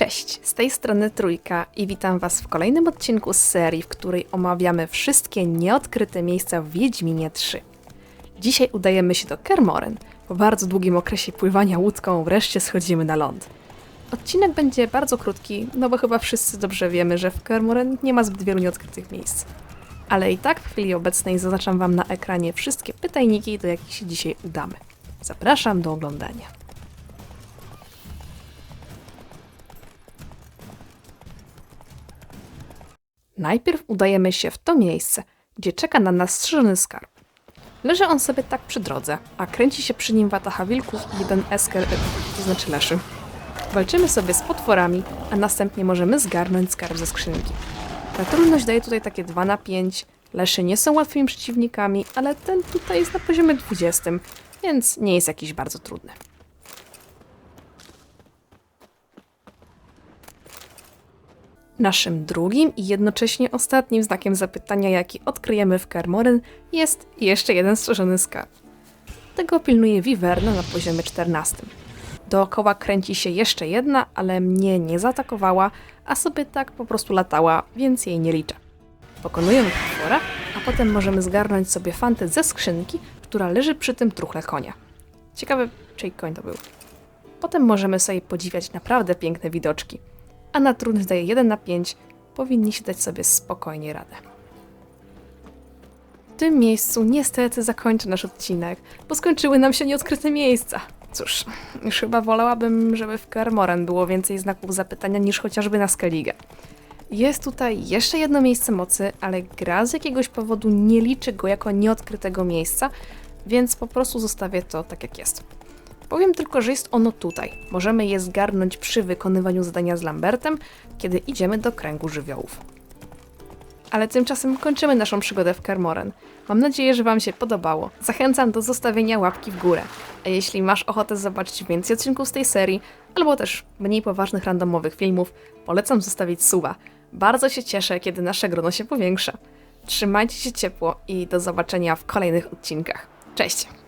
Cześć, z tej strony Trójka i witam Was w kolejnym odcinku z serii, w której omawiamy wszystkie nieodkryte miejsca w Wiedźminie 3. Dzisiaj udajemy się do Kermoren. Po bardzo długim okresie pływania łódką wreszcie schodzimy na ląd. Odcinek będzie bardzo krótki, no bo chyba wszyscy dobrze wiemy, że w Kermoren nie ma zbyt wielu nieodkrytych miejsc. Ale i tak w chwili obecnej zaznaczam Wam na ekranie wszystkie pytajniki, do jakich się dzisiaj udamy. Zapraszam do oglądania. Najpierw udajemy się w to miejsce, gdzie czeka na nas strzeżony skarb. Leży on sobie tak przy drodze, a kręci się przy nim wataha wilków i jeden esker, to znaczy leszy. Walczymy sobie z potworami, a następnie możemy zgarnąć skarb ze skrzynki. Ta trudność daje tutaj takie 2 na 5. Leszy nie są łatwymi przeciwnikami, ale ten tutaj jest na poziomie 20, więc nie jest jakiś bardzo trudny. Naszym drugim i jednocześnie ostatnim znakiem zapytania, jaki odkryjemy w Kermoren, jest jeszcze jeden strzeżony skarb. Tego pilnuje Wiverna na poziomie 14. Dookoła kręci się jeszcze jedna, ale mnie nie zaatakowała, a sobie tak po prostu latała, więc jej nie liczę. Pokonujemy potwora, a potem możemy zgarnąć sobie fantę ze skrzynki, która leży przy tym truchle konia. Ciekawe, czyj koń to był. Potem możemy sobie podziwiać naprawdę piękne widoczki a na trudność daje 1 na 5, powinniście dać sobie spokojnie radę. W tym miejscu niestety zakończę nasz odcinek, bo skończyły nam się nieodkryte miejsca. Cóż, już chyba wolałabym, żeby w Kermoren było więcej znaków zapytania niż chociażby na Skellige. Jest tutaj jeszcze jedno miejsce mocy, ale gra z jakiegoś powodu nie liczy go jako nieodkrytego miejsca, więc po prostu zostawię to tak jak jest. Powiem tylko, że jest ono tutaj. Możemy je zgarnąć przy wykonywaniu zadania z Lambertem, kiedy idziemy do kręgu żywiołów. Ale tymczasem kończymy naszą przygodę w Kermoren. Mam nadzieję, że Wam się podobało. Zachęcam do zostawienia łapki w górę. A jeśli masz ochotę zobaczyć więcej odcinków z tej serii, albo też mniej poważnych randomowych filmów, polecam zostawić suba. Bardzo się cieszę, kiedy nasze grono się powiększa. Trzymajcie się ciepło i do zobaczenia w kolejnych odcinkach. Cześć!